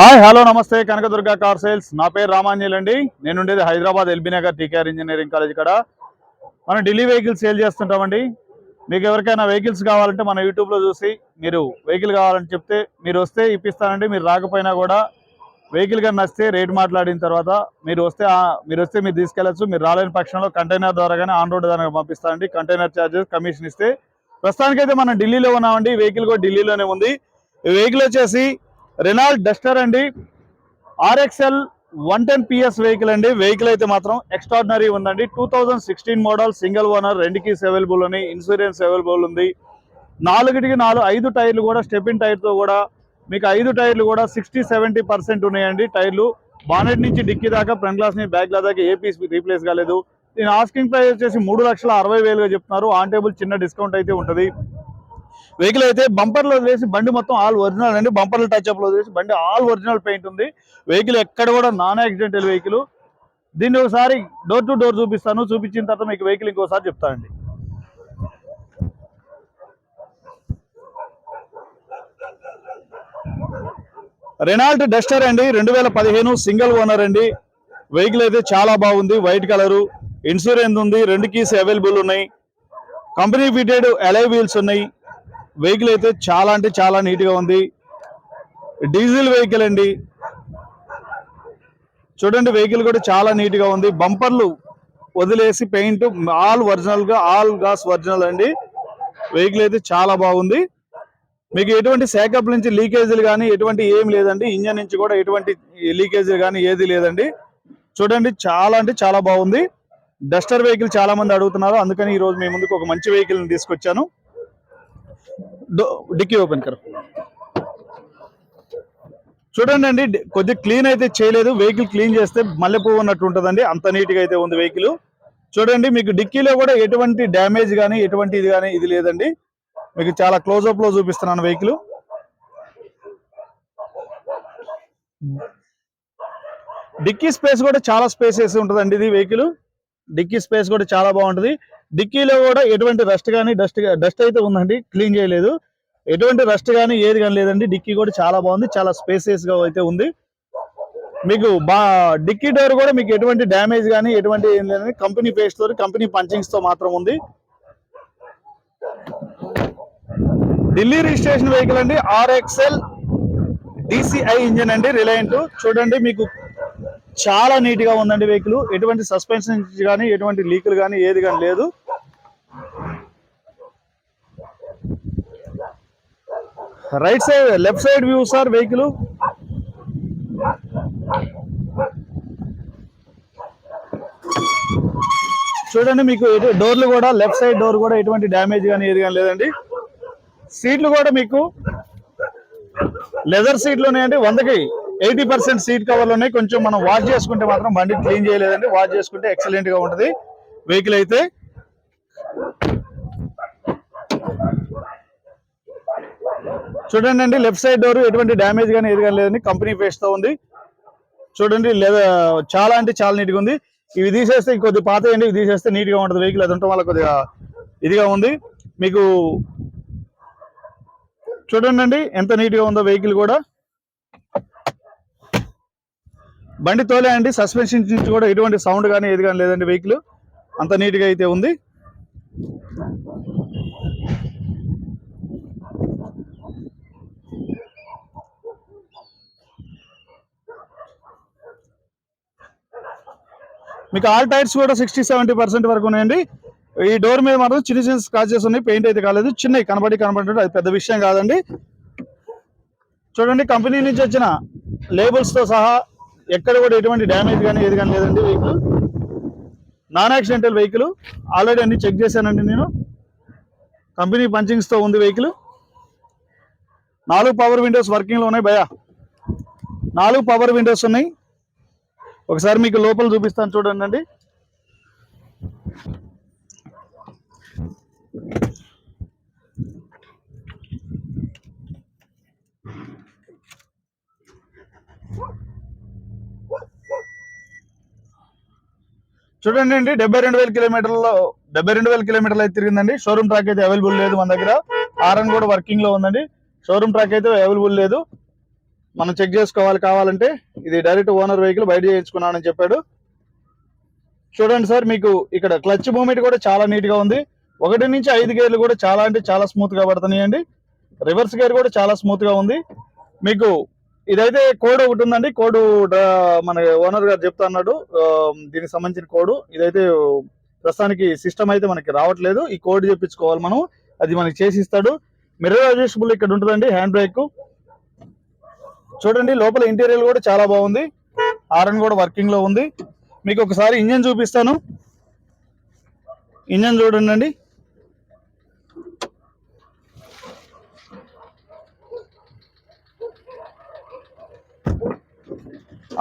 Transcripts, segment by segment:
Hi hello నమస్తే. Kanakadurga car sales. నా పేరు రామాంజల్ అండి. నేను ఉండేది Hyderabad LB Nagar TKR engineering college కాడ మనం ఢిల్లీ వెహికల్స్ సేల్ చేస్తుంటామండి. మీకు ఎవరికైనా వెహికల్స్ కావాలంటే మన యూట్యూబ్లో చూసి మీరు వెహికల్ కావాలని చెప్తే మీరు వస్తే ఇప్పిస్తానండి. మీరు రాకపోయినా కూడా వెహికల్ కానీ నచ్చితే రేట్ మాట్లాడిన తర్వాత మీరు వస్తే మీరు వస్తే మీరు తీసుకెళ్ళచ్చు. మీరు రాలేని పక్షంలో కంటైనర్ ద్వారా కానీ ఆన్ రోడ్ ద్వారా పంపిస్తానండి. కంటైనర్ ఛార్జెస్ కమిషన్ ఇస్తే ప్రస్తుతానికైతే మనం ఢిల్లీలో ఉన్నామండి. వెహికల్ కూడా ఢిల్లీలోనే ఉంది. వెహికల్ వచ్చేసి రెనాల్డ్ డస్టర్ అండి. RXL one ten PS vehicle అండి. వెహికల్ అయితే మాత్రం ఎక్స్ట్రాడినరీ ఉందండి. Two thousand sixteen model single owner రెండు కీస్ అవైలబుల్ ఉన్నాయి. ఇన్సూరెన్స్ అవైలబుల్ ఉంది. నాలుగుటికి నాలుగు ఐదు టైర్లు కూడా స్టెపిన్ టైర్తో కూడా మీకు ఐదు టైర్లు కూడా సిక్స్టీ సెవెంటీ పర్సెంట్ ఉన్నాయండి. టైర్లు బానెట్ నుంచి డిక్కీ దాకా ఫ్రంట్ గ్లాస్ నుంచి బ్యాక్ గ్లాస్ దాకా ఏ పీస్ రీప్లేస్ కాలేదు. దీని ఆస్కింగ్ ప్రైస్ వచ్చేసి మూడు లక్షల అరవై వేలుగా చెప్తున్నారు. ఆన్ టేబుల్ చిన్న డిస్కౌంట్ అయితే ఉంటుంది. వెహికల్ అయితే బంపర్లో వదిలేసి బండి మొత్తం ఆల్ ఒరిజినల్ అండి. బంపర్లు టచ్ అప్ వదిలేసి బండి ఆల్ ఒరిజినల్ పెయింట్ ఉంది. వెహికల్ ఎక్కడ కూడా నాన్ యాక్సిడెంటల్ వెహికల్ దీన్ని ఒకసారి డోర్ టు డోర్ చూపిస్తాను. చూపించిన తర్వాత మీకు వెహికల్ ఇంకోసారి చెప్తానండి రెనాల్ట్ డస్టర్ అండి. రెండు వేల పదిహేను సింగిల్ ఓనర్ అండి. వెహికల్ అయితే చాలా బాగుంది. వైట్ కలరు ఇన్సూరెన్స్ ఉంది. రెండు కీస్ అవైలబుల్ ఉన్నాయి. కంపెనీ ఫిటెడ్ అలై వీల్స్ ఉన్నాయి. వెహికల్ అయితే చాలా అంటే చాలా నీట్గా ఉంది. డీజిల్ వెహికల్ అండి. చూడండి వెహికల్ కూడా చాలా నీట్గా ఉంది. బంపర్లు వదిలేసి పెయింట్ ఆల్ ఒరిజినల్గా ఆల్ గాస్ ఒరిజినల్ అండి. వెహికల్ అయితే చాలా బాగుంది. మీకు ఎటువంటి సేకప్ నుంచి లీకేజీలు కానీ ఎటువంటి ఏం లేదండి. ఇంజన్ నుంచి కూడా ఎటువంటి లీకేజీలు కానీ ఏది లేదండి. చూడండి చాలా అంటే చాలా బాగుంది. డస్టర్ వెహికల్ చాలా మంది అడుగుతున్నారు. అందుకని ఈ రోజు మీ ముందుకు ఒక మంచి వెహికల్ తీసుకొచ్చాను. డిక్కీ ఓపెన్ కర్. చూడండి అండి కొద్ది క్లీన్ అయితే చేయలేదు. వెహికల్ క్లీన్ చేస్తే మల్లె ఉన్నట్టు ఉంటుందండి. అంత నీట్గా అయితే ఉంది వెహికల్. చూడండి మీకు డిక్కీలో కూడా ఎటువంటి డ్యామేజ్ కానీ ఎటువంటి ఇది కానీ ఇది లేదండి. మీకు చాలా క్లోజప్లో చూపిస్తున్నాను వెహికల్. డిక్కీ స్పేస్ కూడా చాలా స్పేసెస్ ఉంటుందండి ఇది వెహికల్. డిక్కీ స్పేస్ కూడా చాలా బాగుంటుంది. డిక్కీలో కూడా ఎటువంటి రస్ట్ కానీ డస్ట్ డస్ట్ అయితే ఉందండి క్లీన్ చేయలేదు. ఎటువంటి రస్ట్ కానీ ఏది కానీ లేదండి డిక్కీ కూడా చాలా బాగుంది చాలా స్పేసెస్గా అయితే ఉంది. మీకు బా డిక్కీ డోర్ కూడా మీకు ఎటువంటి డ్యామేజ్ కానీ ఎటువంటి ఏం కంపెనీ పేస్ట్తో కంపెనీ పంచింగ్స్తో మాత్రం ఉంది. ఢిల్లీ రిజిస్ట్రేషన్ వెహికల్ అండి ఆర్ఎక్స్ఎల్ డిసిఐ ఇంజిన్ అండి రిలయంట్ చూడండి మీకు చాలా నీట్గా ఉందండి వెహికల్. ఎటువంటి సస్పెన్షన్ కానీ ఎటువంటి లీకులు కానీ ఏది కానీ లేదు. Right side left side view sir vehicle. చూడండి మీకు డోర్లు కూడా లెఫ్ట్ సైడ్ డోర్ కూడా ఎటువంటి డ్యామేజ్ కానీ ఏది కానీ లేదండి. సీట్లు కూడా మీకు లెదర్ సీట్లు ఉన్నాయండి వందకి. ఎయిటీ పర్సెంట్ సీట్ కవర్లు ఉన్నాయి. కొంచెం మనం వాష్ చేసుకుంటే మాత్రం బండి క్లీన్ చేయలేదండి. వాష్ చేసుకుంటే ఎక్సలెంట్గా ఉంటుంది. వెహికల్ అయితే చూడండి అండి లెఫ్ట్ సైడ్ డోర్ ఎటువంటి డ్యామేజ్ కానీ ఏది కానీ లేదండి. కంపెనీ పేస్ట్తో ఉంది. చూడండి లేదా చాలా అంటే చాలా నీట్గా ఉంది. ఇవి తీసేస్తే కొద్ది పాత ఇవి తీసేస్తే నీట్గా ఉంటుంది. వెహికల్ అది ఉండటం వల్ల కొద్దిగా ఇదిగా ఉంది. మీకు చూడండి అండి ఎంత నీట్గా ఉందో వెహికల్ కూడా. బండి తోలే అండి సస్పెన్షన్ నుంచి కూడా ఎటువంటి సౌండ్ కానీ ఏది కానీ లేదండి వెహికల్ అంత నీట్గా అయితే ఉంది. మీకు ఆల్ టైర్స్ కూడా సిక్స్టీ సెవెంటీ పర్సెంట్ వరకు ఉన్నాయండి. ఈ డోర్ మీద మాత్రం చిన్న చిన్న స్క్రాచెస్ ఉన్నాయి. పెయింట్ అయితే కాలేదు. చిన్నవి కనబడి కనబడి అది పెద్ద విషయం కాదండి. చూడండి కంపెనీ నుంచి వచ్చిన లేబుల్స్తో సహా ఎక్కడ కూడా ఎటువంటి డ్యామేజ్ కానీ ఏది కానీ లేదండి vehicle. Non accidental vehicle. Already అన్ని చెక్ చేశానండి నేను. కంపెనీ పంచింగ్స్తో ఉంది వెహికల్. నాలుగు పవర్ విండోస్ వర్కింగ్లో ఉన్నాయి భయ నాలుగు పవర్ విండోస్ ఉన్నాయి. ఒకసారి మీకు లోపల చూపిస్తాను చూడండి చూడండి అండి డెబ్బై రెండు వేల కిలోమీటర్లలో డెబ్బై రెండు వేల కిలోమీటర్లు అయితే తిరిగిందండి. షోరూమ్ ట్రాక్ అయితే అవైలబుల్ లేదు మన దగ్గర. ఆర్ఎన్ కూడా వర్కింగ్లో ఉందండి. షోరూమ్ ట్రాక్ అయితే అవైలబుల్ లేదు. మనం చెక్ చేసుకోవాలి కావాలంటే ఇది డైరెక్ట్ ఓనర్ వెహికల్ బయట చేయించుకున్నానని చెప్పాడు. చూడండి సార్ మీకు ఇక్కడ క్లచ్ మూమెంట్ కూడా చాలా నీట్గా ఉంది. ఒకటి నుంచి ఐదు గేర్లు కూడా చాలా అంటే చాలా స్మూత్గా పడుతున్నాయండి. రివర్స్ గేర్ కూడా చాలా స్మూత్గా ఉంది. మీకు ఇదైతే కోడ్ ఒకటి ఉందండి. కోడ్ మన ఓనర్ గారు చెప్తా అన్నాడు. దీనికి సంబంధించిన కోడ్. ఇదైతే ప్రస్తుతానికి సిస్టమ్ అయితే మనకి రావట్లేదు. ఈ కోడ్ చెప్పించుకోవాలి మనం. అది మనకి చేసి ఇస్తాడు. మిర్రర్ అడ్జస్టబుల్ ఇక్కడ ఉంటుందండి. Hand brake. చూడండి లోపల ఇంటీరియర్ కూడా చాలా బాగుంది. ఆర్ఎన్ కూడా వర్కింగ్లో ఉంది. మీకు ఒకసారి ఇంజన్ చూపిస్తాను. ఇంజన్ చూడండి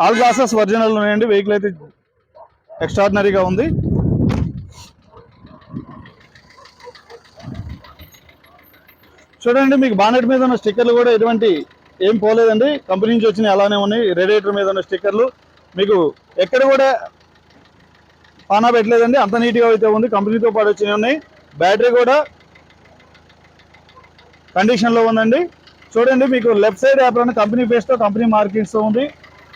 ఆల్ గ్లాసెస్ ఒరిజినల్ ఉన్నాయండి. వెహికల్ అయితే ఎక్స్ట్రాడినరీగా ఉంది. చూడండి మీకు బానెట్ మీద ఉన్న స్టిక్కర్లు కూడా ఎటువంటి ఏం పోలేదండి. కంపెనీ నుంచి వచ్చినాయి అలానే ఉన్నాయి. రేడియేటర్ మీద ఉన్న స్టిక్కర్లు. మీకు ఎక్కడ కూడా పానా పెట్టలేదండి. అంత నీట్గా అయితే ఉంది. కంపెనీతో పాటు వచ్చినవి ఉన్నాయి. బ్యాటరీ కూడా కండిషన్లో ఉందండి. చూడండి మీకు లెఫ్ట్ సైడ్ యాప్లోనే కంపెనీ బేస్తో కంపెనీ మార్కింగ్స్తో ఉంది.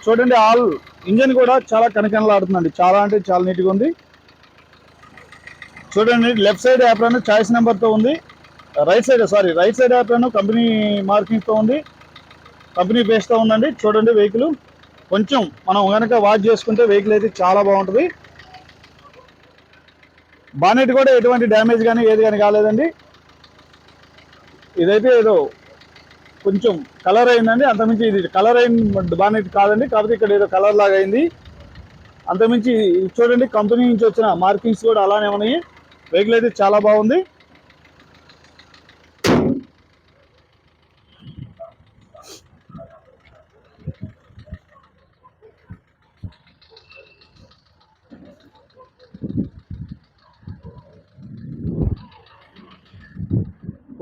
చూడండి ఆల్ ఇంజన్ కూడా చాలా కనకనలాడుతుందండి. చాలా అంటే చాలా నీట్గా ఉంది. చూడండి లెఫ్ట్ సైడ్ యాప్లను చాయిస్ నెంబర్తో ఉంది. Right side sorry right side యాప్లను కంపెనీ మార్కింగ్తో ఉంది. కంపెనీ బేస్తో ఉందండి. చూడండి వెహికల్. కొంచెం మనం కనుక వాచ్ చేసుకుంటే వెహికల్ అయితే చాలా బాగుంటుంది. బానెట్ కూడా ఎటువంటి డ్యామేజ్ కానీ ఏది కానీ కాలేదండి. ఇదైతే ఏదో కొంచెం కలర్ అయిందండి. అంతమించి ఇది కలర్ అయిన బానెట్ కాదండి. కాకపోతే ఇక్కడ ఏదో కలర్ లాగా అయింది. అంతమించి చూడండి కంపెనీ నుంచి వచ్చిన మార్కింగ్స్ కూడా అలానే ఉన్నాయి. వెహికల్ అయితే చాలా బాగుంది.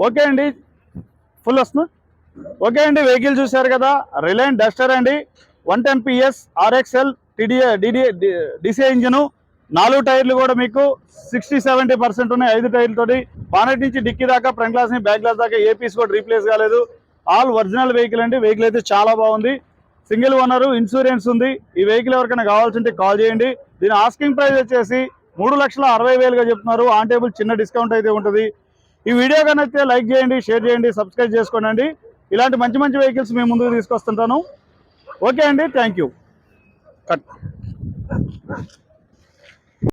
ఓకే అండి. ఫుల్ వస్తున్నా ఓకే అండి వెహికల్ చూశారు కదా. రిలయన్స్ డస్టర్ అండి. One ten PS RXL TDA DDA DCI engine. నాలుగు టైర్లు కూడా మీకు సిక్స్టీ సెవెంటీ పర్సెంట్ ఉన్నాయి ఐదు టైర్లతోటి బానెట్ నుంచి డిక్కీ దాకా ఫ్రంట్ గ్లాస్ నుంచి బ్యాక్ గ్లాస్ దాకా ఏ పీస్ కూడా రీప్లేస్ కాలేదు. ఆల్ ఒరిజినల్ వెహికల్ అండి. వెహికల్ అయితే చాలా బాగుంది. సింగిల్ ఓనర్ ఇన్సూరెన్స్ ఉంది. ఈ వెహికల్ ఎవరికైనా కావాల్సింటే కాల్ చేయండి. దీని ఆస్కింగ్ ప్రైస్ వచ్చేసి మూడు లక్షల అరవై వేలుగా చెప్తున్నారు. ఆన్ టేబుల్ చిన్న డిస్కౌంట్ అయితే ఉంటుంది. ఈ వీడియో కనైతే లైక్ చేయండి షేర్ చేయండి సబ్స్క్రైబ్ చేసుకోండి. ఇలాంటి మంచి మంచి వెహికల్స్ మేము ముందుకు తీసుకొస్తుంటాను. ఓకే అండి థ్యాంక్ యూ. కట్.